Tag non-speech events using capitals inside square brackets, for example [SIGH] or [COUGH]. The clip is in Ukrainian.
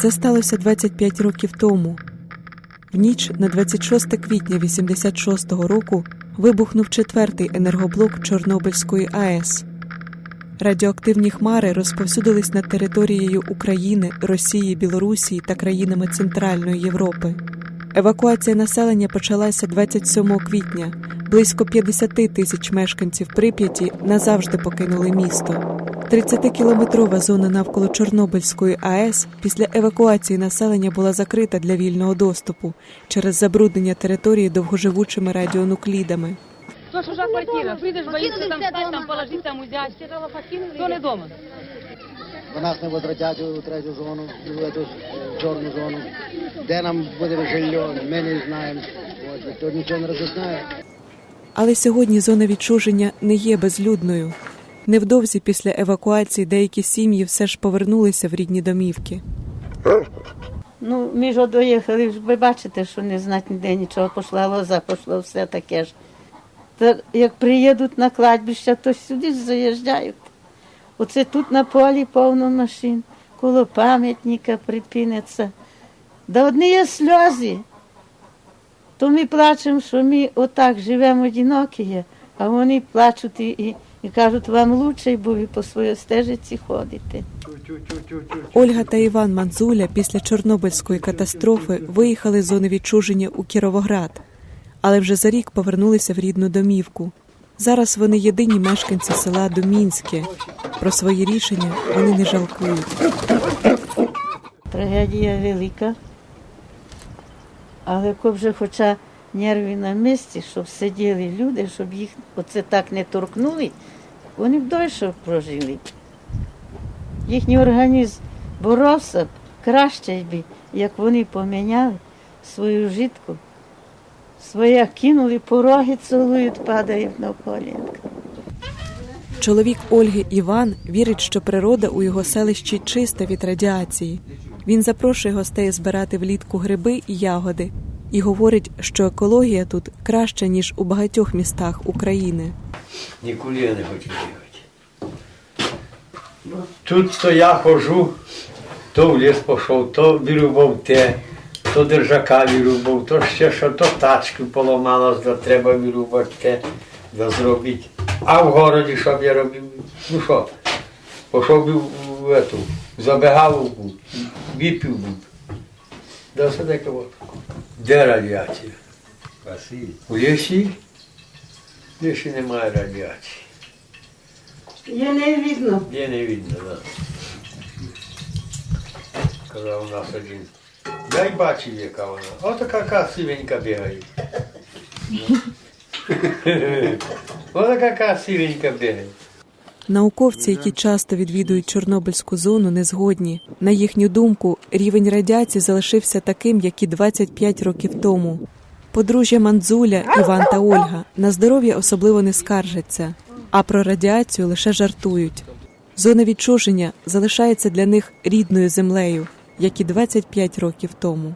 Це сталося 25 років тому. В ніч на 26 квітня 86-го року вибухнув четвертий енергоблок Чорнобильської АЕС. Радіоактивні хмари розповсюдились над територією України, Росії, Білорусі та країнами Центральної Європи. Евакуація населення почалася 27 квітня. Близько 50 тисяч мешканців Прип'яті назавжди покинули місто. 30-кілометрова зона навколо Чорнобильської АЕС після евакуації населення була закрита для вільного доступу через забруднення території довгоживучими радіонуклідами. То ж квартира. Прийдеш, боїшся там стати, там положити, там узяти. То не дома. Нас не возвратять у третю зону, у цю чорну зону. Де нам буде жилье, ми не знаємо. От, ніхто нічого не роз'ясняє. Але сьогодні зона відчуження не є безлюдною. Невдовзі після евакуації деякі сім'ї все ж повернулися в рідні домівки. Ну, ми ж доїхали, ви бачите, що не знати ніде нічого, пішла лоза, пішло все таке ж. Та як приїдуть на кладбище, то сюди ж заїжджають. Оце тут на полі повно машин, коло пам'ятника припиниться. Да одні є сльози. То ми плачемо, що ми отак живемо одинокі, а вони плачуть і, і, кажуть, вам лучше, бо ви по своїй стежиці ходите. Ольга та Іван Манзуля після Чорнобильської катастрофи виїхали з зони відчуження у Кіровоград, але вже за рік повернулися в рідну домівку. Зараз вони єдині мешканці села Домінське. Про свої рішення вони не жалкують. Трагедія велика. Але вже хоча нерви на місці, щоб сиділи люди, щоб їх оце так не торкнули, вони б дольше прожили. Їхній організм боровся б краще б, як вони поміняли свою житку. Своє кинули, пороги цілують, падають на колінка. Чоловік Ольги Іван вірить, що природа у його селищі чиста від радіації. Він запрошує гостей збирати влітку гриби і ягоди і говорить, що екологія тут краща ніж у багатьох містах України. Нікуди я не хочу їхати. Тут то я хожу, то в ліс пішов, то вирубав те, то держака вирубав, то ще що, то тачки поламалось, то треба вирубати те, да зробити. А в городі що б я робив? Ну що, пішов би в, ету, забегаловку. Да все таке от. Де радіація? У лісі? Лісі немає радіації. Є не видно. Де не видно, да. Казав у нас один. Я й бачив, яка вона. Ото яка сивенька бігає. [LAUGHS] Ото яка сивенька бігає. Науковці, які часто відвідують Чорнобильську зону, не згодні. На їхню думку, рівень радіації залишився таким, як і 25 років тому. Подружжя Мандзуля, Іван та Ольга на здоров'я особливо не скаржаться, а про радіацію лише жартують. Зона відчуження залишається для них рідною землею, як і 25 років тому.